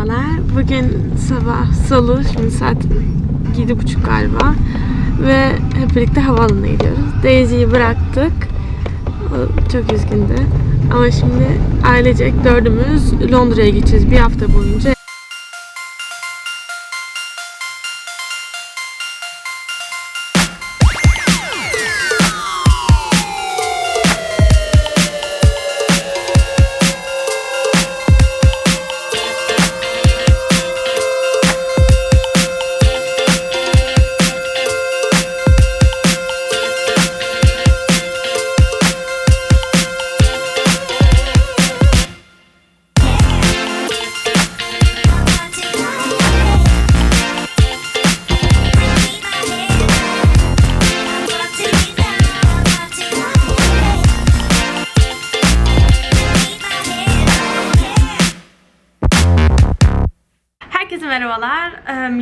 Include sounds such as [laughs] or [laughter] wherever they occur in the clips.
merhabalar. Bugün sabah salı, şimdi saat 7.30 galiba. Ve hep birlikte havaalanına gidiyoruz. Daisy'yi bıraktık. Çok üzgündü. Ama şimdi ailecek dördümüz Londra'ya gideceğiz bir hafta boyunca.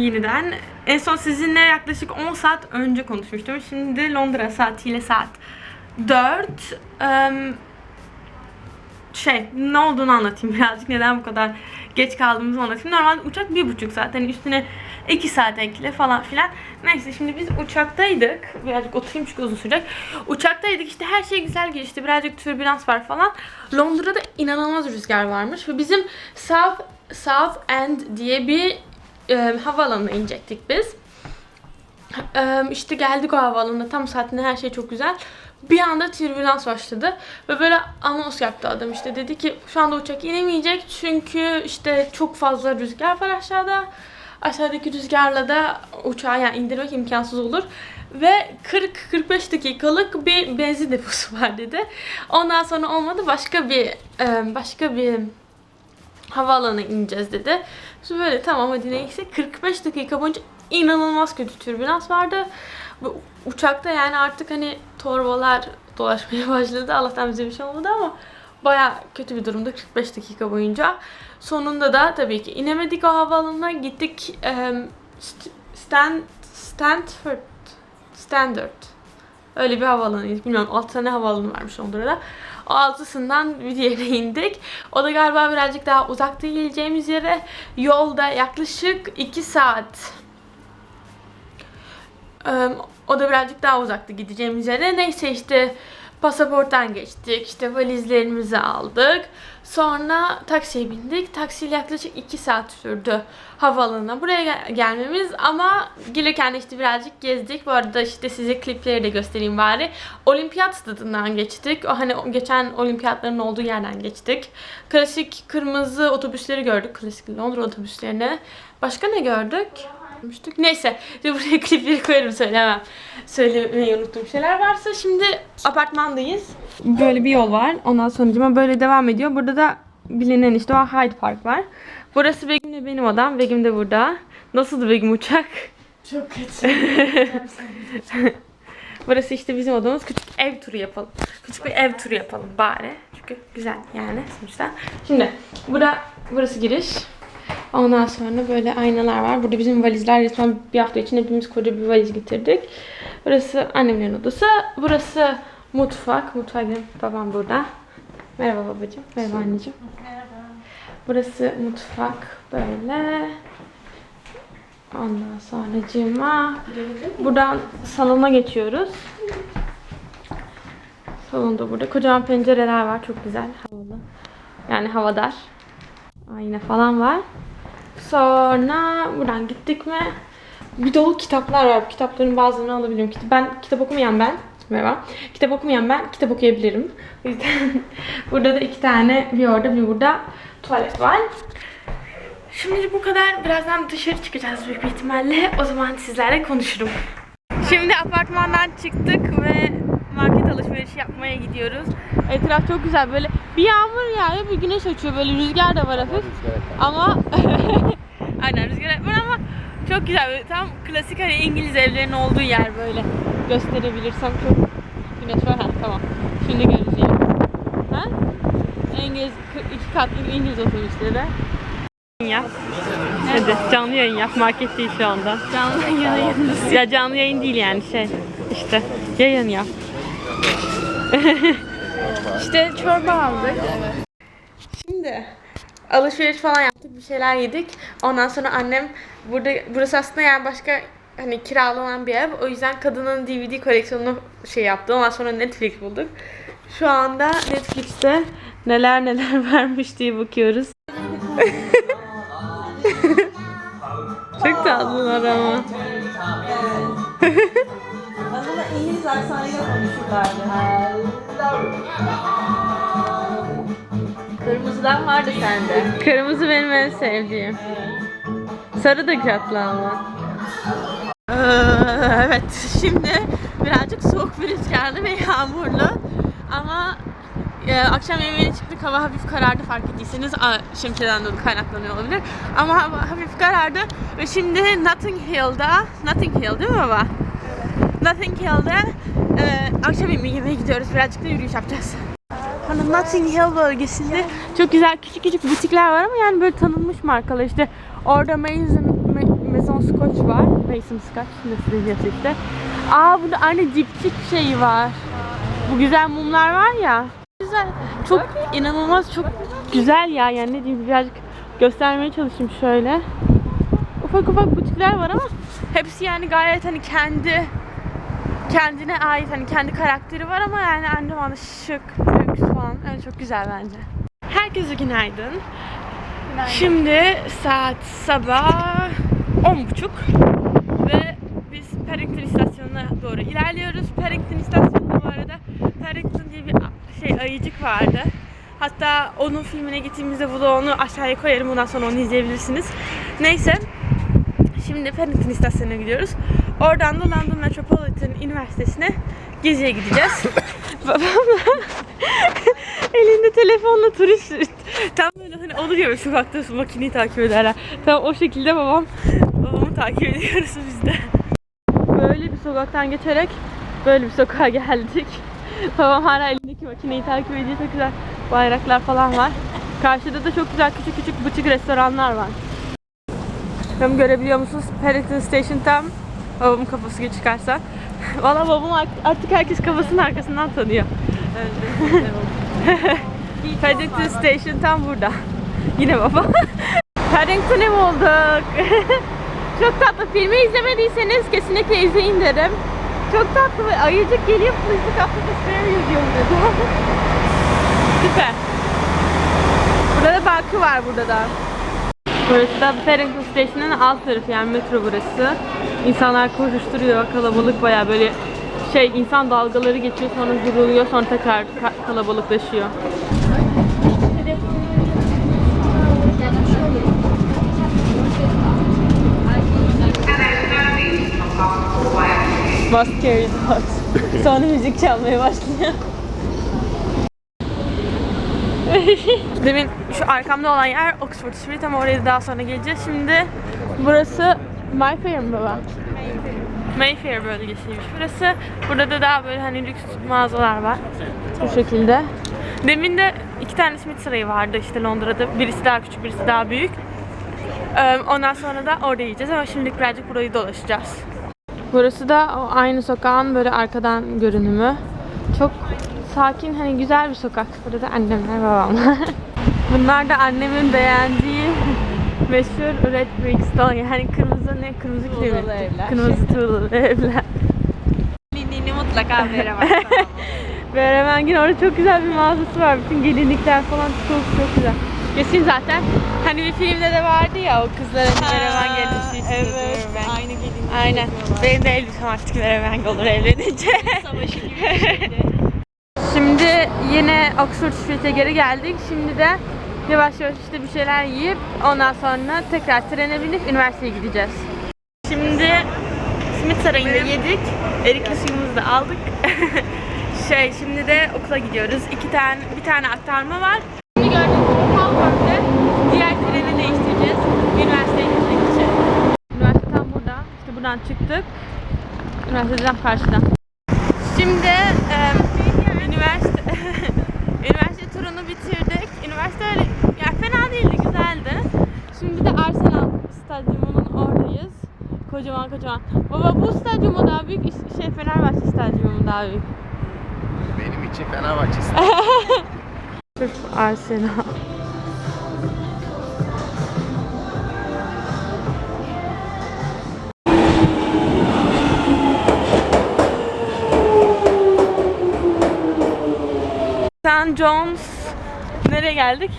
Yeniden. En son sizinle yaklaşık 10 saat önce konuşmuştum. Şimdi Londra saatiyle saat 4. Eee, şey ne olduğunu anlatayım birazcık. Neden bu kadar geç kaldığımızı anlatayım. Normalde uçak bir buçuk saat. Hani üstüne 2 saat ekle falan filan. Neyse şimdi biz uçaktaydık. Birazcık oturayım çünkü uzun sürecek. Uçaktaydık işte her şey güzel geçti. Birazcık türbülans var falan. Londra'da inanılmaz rüzgar varmış. Ve bizim South South End diye bir e, havaalanına inecektik biz. E, işte geldik o havaalanına tam saatinde her şey çok güzel. Bir anda türbülans başladı ve böyle anons yaptı adam işte dedi ki şu anda uçak inemeyecek çünkü işte çok fazla rüzgar var aşağıda. Aşağıdaki rüzgarla da uçağı yani indirmek imkansız olur. Ve 40-45 dakikalık bir benzin deposu var dedi. Ondan sonra olmadı başka bir e, başka bir havaalanına ineceğiz dedi. Sonra böyle tamam hadi neyse 45 dakika boyunca inanılmaz kötü türbülans vardı. Ve uçakta yani artık hani torbalar dolaşmaya [laughs] başladı. Allah'tan bize bir şey olmadı ama baya kötü bir durumda 45 dakika boyunca. Sonunda da tabii ki inemedik o havaalanına. Gittik em, St- Stan Stanford Standard Öyle bir havaalanıydı. Bilmiyorum 6 tane havaalanı varmış Londra'da. O altısından bir diğerine indik. O da galiba birazcık daha uzakta geleceğimiz yere yolda yaklaşık 2 saat. O da birazcık daha uzaktı gideceğimiz yere. Neyse işte pasaporttan geçtik. İşte valizlerimizi aldık. Sonra taksiye bindik. Taksiyle yaklaşık 2 saat sürdü havaalanına buraya gel- gelmemiz ama gelirken de işte birazcık gezdik. Bu arada işte size klipleri de göstereyim bari. Olimpiyat stadından geçtik. O hani geçen olimpiyatların olduğu yerden geçtik. Klasik kırmızı otobüsleri gördük. Klasik Londra otobüslerini. Başka ne gördük? Görmüştük. Neyse. [laughs] Şimdi buraya klipleri koyarım söylemem. Söylemeyi unuttuğum şeyler varsa. Şimdi apartmandayız. Böyle bir yol var. Ondan sonra böyle devam ediyor. Burada da bilinen işte o Hyde Park var. Burası Begüm'le benim odam. Begüm de burada. Nasıldı Begüm uçak? Çok [laughs] kötü. [laughs] Burası işte bizim odamız. Küçük ev turu yapalım. Küçük bir ev turu yapalım bari. Çünkü güzel yani sonuçta. Şimdi bura, burası giriş. Ondan sonra böyle aynalar var. Burada bizim valizler resmen bir hafta için hepimiz koca bir valiz getirdik. Burası annemlerin odası. Burası mutfak. Mutfağa gidelim. Babam burada. Merhaba babacığım. Merhaba anneciğim. Burası mutfak böyle. Ondan sonra cima. Buradan salona geçiyoruz. Salonda burada. Kocaman pencereler var. Çok güzel. Havalı. Yani havadar. Ayna falan var. Sonra buradan gittik mi? Bir dolu kitaplar var. Bu kitapların bazılarını alabiliyorum. Ben kitap okumayan ben. Merhaba. Kitap okumayan ben kitap okuyabilirim. O yüzden [laughs] burada da iki tane bir orada bir burada tuvalet var. Şimdi bu kadar. Birazdan dışarı çıkacağız büyük bir ihtimalle. O zaman sizlerle konuşurum. Şimdi apartmandan çıktık ve market alışverişi yapmaya gidiyoruz. Etraf çok güzel. Böyle bir yağmur yağıyor, bir güneş açıyor. Böyle rüzgar da var hafif. Ama [laughs] aynen rüzgar var ama çok güzel. Böyle tam klasik hani İngiliz evlerinin olduğu yer böyle. Gösterebilirsem çok güneş var. Ha, tamam. Şimdi göreceğim. Ha? İngiliz, iki katlı İngiliz otobüsleri. Yap. Hadi canlı yayın yap. Market değil şu anda. Canlı yayın. Ya canlı yayın değil yani şey. işte yayın yap. [laughs] İşte çorba aldık. Şimdi alışveriş falan yaptık, bir şeyler yedik. Ondan sonra annem burada burası aslında yani başka hani kiralanan bir ev. O yüzden kadının DVD koleksiyonunu şey yaptı. Ondan sonra Netflix bulduk. Şu anda Netflix'te neler neler [laughs] vermiş diye bakıyoruz. [laughs] Çok tatlılar ama. [laughs] Aslında İngiliz aksanıyla konuşurlardı. Kırmızıdan vardı sende. Kırmızı benim en sevdiğim. Sarı da tatlı ama. Ee, evet, şimdi birazcık soğuk bir rüzgarlı ve yağmurlu. Ama e, akşam yemeğine çıktık, hava hafif karardı fark ettiyseniz. Şimdiden dolayı kaynaklanıyor olabilir. Ama hava hafif karardı ve şimdi Notting Hill'da, Notting Hill değil mi baba? Notting Hill'da e, akşam yemeği yemeye gidiyoruz. Birazcık da yürüyüş yapacağız. Hani Notting Hill bölgesinde çok güzel küçük küçük butikler var ama yani böyle tanınmış markalar işte orada Mason, Ma- Maison Scotch var. Mason Scotch nasıl diyeceğiz işte. Aa burada aynı dipçik şeyi var. Bu güzel mumlar var ya. Güzel. Çok inanılmaz çok güzel ya yani ne diyeyim birazcık göstermeye çalışayım şöyle. Ufak ufak butikler var ama hepsi yani gayet hani kendi kendine ait hani kendi karakteri var ama yani aynı zamanda şık, lüks falan. Yani çok güzel bence. Herkese günaydın. Şimdi saat sabah 10.30 ve biz Paddington istasyonuna doğru ilerliyoruz. Paddington istasyonunda bu arada Paddington diye bir şey ayıcık vardı. Hatta onun filmine gittiğimizde vlogunu aşağıya koyarım. Bundan sonra onu izleyebilirsiniz. Neyse. Şimdi Paddington istasyonuna gidiyoruz. Oradan da London Metropolitan Üniversitesi'ne geziye gideceğiz. [laughs] Babamla [laughs] elinde telefonla turist tam böyle hani olur ya sokakta makineyi takip ederler. Tam o şekilde babam babamı takip ediyoruz biz de. Böyle bir sokaktan geçerek böyle bir sokağa geldik. [laughs] Babam hala elindeki makineyi takip ediyor. Çok güzel bayraklar falan var. Karşıda da çok güzel küçük küçük butik restoranlar var. Tam görebiliyor musunuz? Paddington Station tam babamın kafası çıkarsa. [laughs] Valla babam art- artık herkes kafasının arkasından tanıyor. [laughs] Paddington Station tam burada. [laughs] Yine baba. Paddington'ı bulduk. Çok tatlı. Filmi izlemediyseniz kesinlikle izleyin derim. Çok tatlı ayıcık geliyor fıstık atlatışmaya yüzüyor burada. Süper. Burada da var burada da. Burası da Paddington Station'ın alt tarafı yani metro burası. İnsanlar koşuşturuyor, kalabalık baya böyle şey insan dalgaları geçiyor sonra duruluyor sonra tekrar ka- kalabalıklaşıyor. Must carry the. Sonra müzik çalmaya başlıyor. [laughs] Demin şu arkamda olan yer Oxford Street ama oraya daha sonra geleceğiz. Şimdi burası Mayfair mi baba? Mayfair bölgesiymiş burası. Burada da daha böyle hani lüks mağazalar var. Bu şekilde. Demin de iki tane simit sarayı vardı işte Londra'da. Birisi daha küçük, birisi daha büyük. Ee, Ondan sonra da orada yiyeceğiz ama şimdilik birazcık burayı dolaşacağız. Burası da o aynı sokağın böyle arkadan görünümü. Çok sakin hani güzel bir sokak. Burada da annemler babamlar. [laughs] Bunlar da annemin beğendiği meşhur red brickstone yani kırmızı ne kırmızı Tuğlalı kiremit. evler. Kırmızı tuğlalı [laughs] evler. Linliğini mutlaka veremem [laughs] Beremengin orada çok güzel bir mağazası var. Bütün gelinlikler falan çok çok güzel. Kesin zaten. Hani bir filmde de vardı ya o kızların Beremen gelişi istiyordu. Evet. Aynı gelinlik. Aynen. Benim de elbisem artık Beremen olur evlenince. [laughs] Savaşı gibi bir şeydi. Şimdi yine Oxford Street'e geri geldik. Şimdi de yavaş yavaş işte bir şeyler yiyip ondan sonra tekrar trene binip üniversiteye gideceğiz. Şimdi Smith Sarayı'nda yedik. Erikli suyumuzu da aldık. [laughs] şey şimdi de okula gidiyoruz. İki tane bir tane aktarma var. Şimdi gördüğünüz gibi Halford'da diğer treni değiştireceğiz. Üniversiteye gitmek için. Üniversite tam burada. İşte buradan çıktık. Üniversite tam karşıda. Şimdi Kocaman kocaman. Baba bu stadyum mu daha büyük? Şey Fenerbahçe stadyumu mu daha büyük? Benim için Fenerbahçe stadyumu. Sırf Arsenal. St. John's nereye geldik?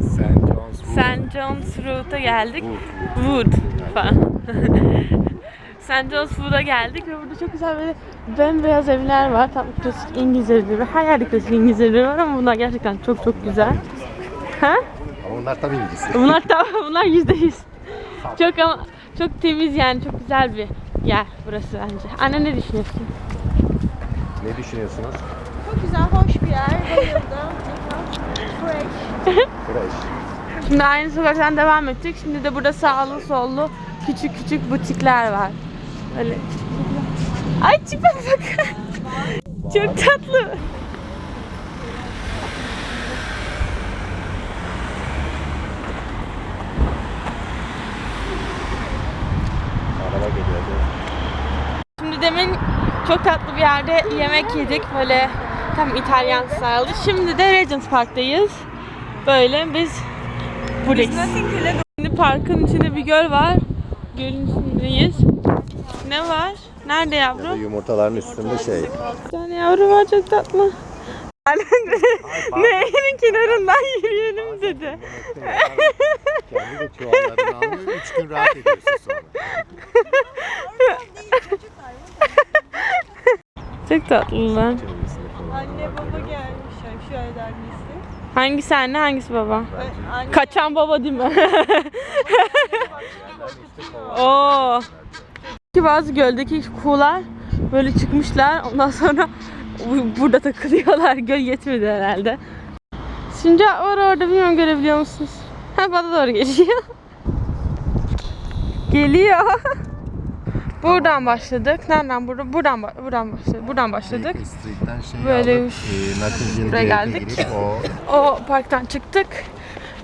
St. John's Wood. St. John's Road'a geldik. Wood. Wood falan. [laughs] St. John's Wood'a geldik ve burada çok güzel böyle bembeyaz evler var. Tam klasik İngiliz evleri. Her yerde klasik İngiliz evleri var ama bunlar gerçekten çok çok güzel. Ha? Ama onlar tabii İngiliz. Bunlar tamam, [laughs] bunlar yüzde yüz. Çok ama çok temiz yani çok güzel bir yer burası bence. Anne ne düşünüyorsun? ne düşünüyorsunuz? Çok güzel, hoş bir yer. Bayıldım. [laughs] Fresh. Fresh. Şimdi aynı sokaktan devam ettik. Şimdi de burada sağlı sollu küçük küçük butikler var. Öyle. Ay tipe bak. [laughs] Çok tatlı. Şimdi demin çok tatlı bir yerde yemek yedik. Böyle tam İtalyan style'dı. Şimdi de Regent Park'tayız. Böyle biz buradayız. Şimdi parkın içinde bir göl var. Gölün içindeyiz. Ne var? Nerede yavrum? Yumurtaların üstünde şey. Bir tane yavru var çok tatlı. Nehrin kenarından yürüyelim dedi. Kendi de çuvallarını alıyor. Üç gün rahat ediyorsun sonra. Çok tatlılar. Anne baba gelmiş. Yani şu evde annesi. Hangisi anne hangisi baba? Ve anne Kaçan baba değil mi? [laughs] Oo. Ki bazı göldeki kuğular böyle çıkmışlar. Ondan sonra bu- burada takılıyorlar. Göl yetmedi herhalde. Sincap var orada bilmiyorum görebiliyor musunuz? Ha bana doğru geliyor. Geliyor. Buradan başladık. Nereden? Buradan, buradan, buradan başladık. Buradan başladık. Şey Böyle e, buraya Road'a geldik. O parktan çıktık.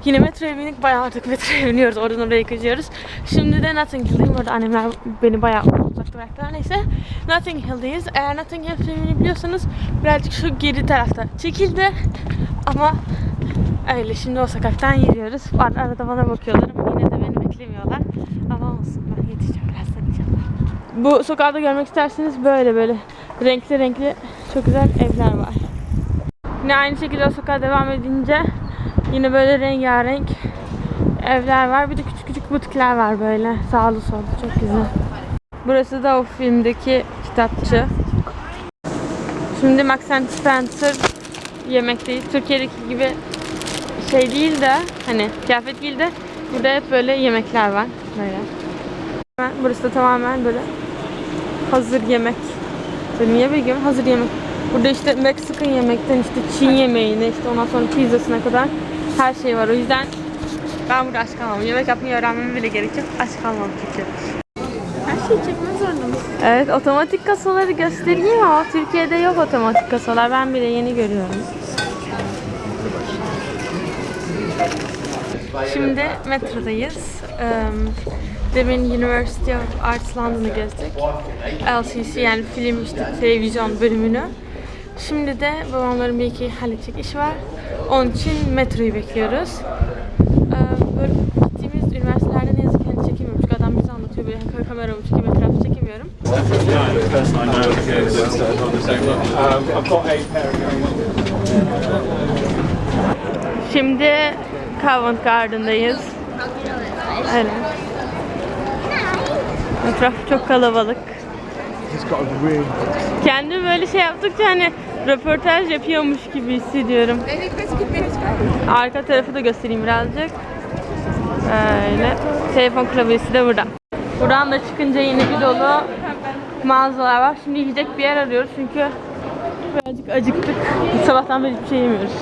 Yine metroya bindik. Bayağı artık metroya [laughs] biniyoruz. Oradan oraya kaçıyoruz. Şimdi de Notting Hill'deyim. Orada annemler beni bayağı uzakta bıraktılar. Neyse. Notting Hill'deyiz. Eğer Notting Hill filmini biliyorsanız birazcık şu geri tarafta çekildi. Ama öyle şimdi o sokaktan yürüyoruz. Ar- Arada bana bakıyorlar ama yine de beni beklemiyorlar. Ama olsun ben yetişeceğim birazdan inşallah. Bu sokakta görmek isterseniz böyle böyle renkli renkli çok güzel evler var. Yine aynı şekilde o sokağa devam edince yine böyle rengarenk evler var. Bir de küçük küçük butikler var böyle sağlı sollu çok güzel. Burası da o filmdeki kitapçı. Şimdi Max and Spencer yemekteyiz. Türkiye'deki gibi şey değil de hani kıyafet değil de burada hep böyle yemekler var. Böyle. Burası da tamamen böyle hazır yemek. Böyle niye bilmiyorum hazır yemek. Burada işte Meksikan yemekten işte Çin yemeğine işte ondan sonra pizzasına kadar her şey var. O yüzden ben burada aç kalmam. Yemek yapmayı öğrenmeme bile gerek yok. Aç kalmam çünkü. her şeyi çekmek zorunda mısın? Evet otomatik kasaları göstereyim ama Türkiye'de yok otomatik kasalar. Ben bile yeni görüyorum. Şimdi metrodayız. Demin University of Arts London'ı gezdik. LCC yani film işte televizyon bölümünü. Şimdi de babamların bir iki halledecek işi var. Onun için metroyu bekliyoruz. Eee, Böyle gittiğimiz üniversitelerde ne yazık ki hani çekemiyorum. Çünkü adam bize anlatıyor böyle hani kameramı çekeyim etrafı çekemiyorum. Şimdi Covent Garden'dayız. Öyle. Etraf çok kalabalık. Kendimi böyle şey yaptıkça hani röportaj yapıyormuş gibi hissediyorum. Arka tarafı da göstereyim birazcık. Öyle. Telefon klavyesi de burada. Buradan da çıkınca yine bir dolu mağazalar var. Şimdi yiyecek bir yer arıyoruz çünkü birazcık acıktık. Sabahtan beri hiçbir şey yemiyoruz.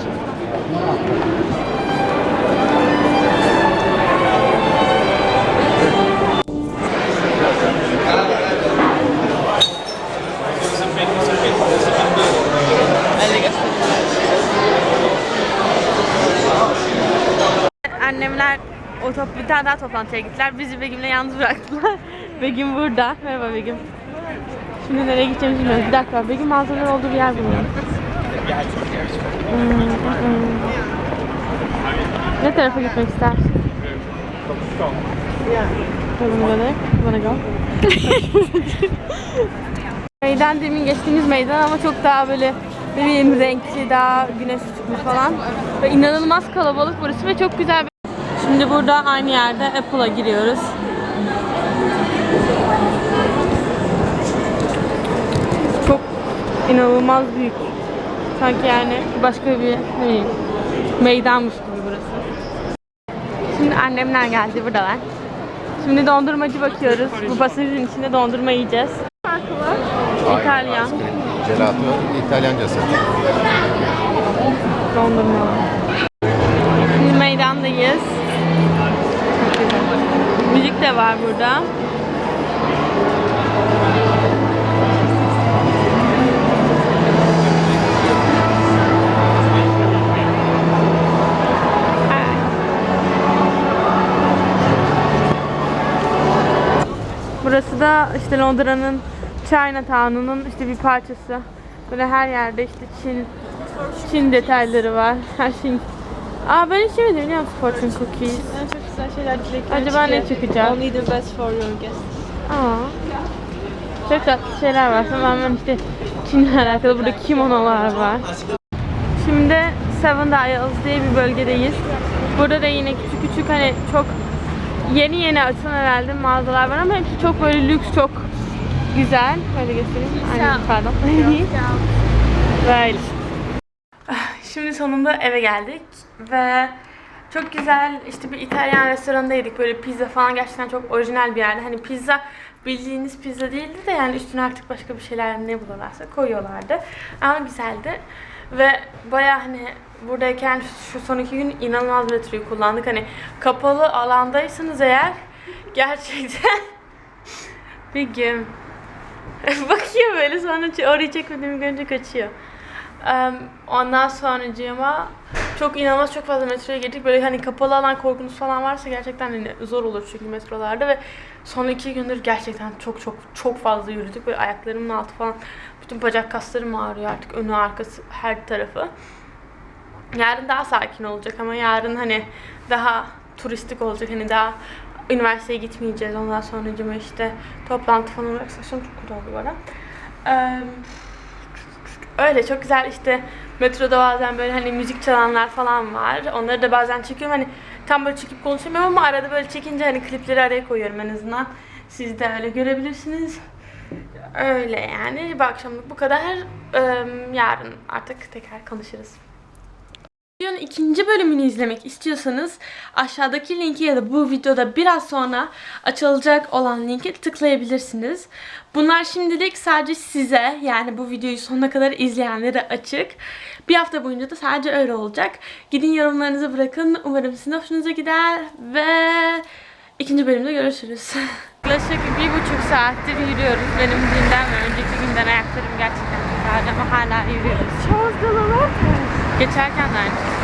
Annemler o top, bir tane daha toplantıya gittiler. Bizi Begüm'le yalnız bıraktılar. [laughs] Begüm burada. Merhaba Begüm. Şimdi nereye gideceğimizi bilmiyoruz. Bir dakika. Begüm mağazaların olduğu bir yer bulalım. Hmm, hmm. Ne tarafa gitmek istersin? Bana go. [laughs] Meydan demin geçtiğimiz meydan ama çok daha böyle Ne bileyim renkli daha güneş çıkmış falan. Ve inanılmaz kalabalık burası ve çok güzel bir... Şimdi burada aynı yerde Apple'a giriyoruz. Çok inanılmaz büyük. Sanki yani başka bir ne bileyim, meydanmış gibi burası. Şimdi annemler geldi buradalar. Şimdi dondurmacı bakıyoruz. Bu pasajın içinde dondurma yiyeceğiz. İtalyan. Gelato İtalyancası. Dondurma. Şimdi meydandayız. Müzik de var burada. Burası da işte Londra'nın Chinatown'unun işte bir parçası. Böyle her yerde işte Çin Çin detayları var. Her şey. Aa ben hiç yemedim biliyor musun fortune cookies? Şeyler dilekler Acaba ne çıkacak? Only the best for your guests. Aa. Çok tatlı şeyler var. Tamamen işte Çin'le alakalı burada kimonolar var. Şimdi Seven Dials diye bir bölgedeyiz. Burada da yine küçük küçük hani çok yeni yeni açılan herhalde mağazalar var ama hepsi çok böyle lüks, çok güzel. Böyle göstereyim. Aynen, pardon. Böyle. [laughs] Şimdi sonunda eve geldik ve çok güzel işte bir İtalyan restoranında yedik. Böyle pizza falan gerçekten çok orijinal bir yerde. Hani pizza bildiğiniz pizza değildi de yani üstüne artık başka bir şeyler ne bulurlarsa koyuyorlardı. Ama güzeldi. Ve baya hani buradayken şu son iki gün inanılmaz metroyu kullandık. Hani kapalı alandaysanız eğer gerçekten [laughs] bir gün [laughs] bakıyor böyle sonra orayı çekmediğimi görünce kaçıyor. Em, ondan sonracığıma çok inanılmaz çok fazla metroya girdik. Böyle hani kapalı alan korkunuz falan varsa gerçekten hani zor olur çünkü metrolarda ve son iki gündür gerçekten çok çok çok fazla yürüdük. Böyle ayaklarımın altı falan bütün bacak kaslarım ağrıyor artık önü arkası her tarafı. Yarın daha sakin olacak ama yarın hani daha turistik olacak hani daha üniversiteye gitmeyeceğiz ondan sonracıma işte toplantı falan olarak saçım çok kötü oldu bu ara. Em, Öyle çok güzel işte metroda bazen böyle hani müzik çalanlar falan var. Onları da bazen çekiyorum hani tam böyle çekip konuşamıyorum ama arada böyle çekince hani klipleri araya koyuyorum en azından. Siz de öyle görebilirsiniz. Öyle yani. Bu akşamlık bu kadar. Ee, yarın artık tekrar konuşuruz. Videonun ikinci bölümünü izlemek istiyorsanız aşağıdaki linki ya da bu videoda biraz sonra açılacak olan linki tıklayabilirsiniz. Bunlar şimdilik sadece size yani bu videoyu sonuna kadar izleyenlere açık. Bir hafta boyunca da sadece öyle olacak. Gidin yorumlarınızı bırakın. Umarım sizin hoşunuza gider ve ikinci bölümde görüşürüz. [laughs] Yaklaşık bir buçuk saattir yürüyoruz. Benim dünden ve önceki günden ayaklarım gerçekten çok ağrıdı ama hala yürüyoruz. Geçerken aynı.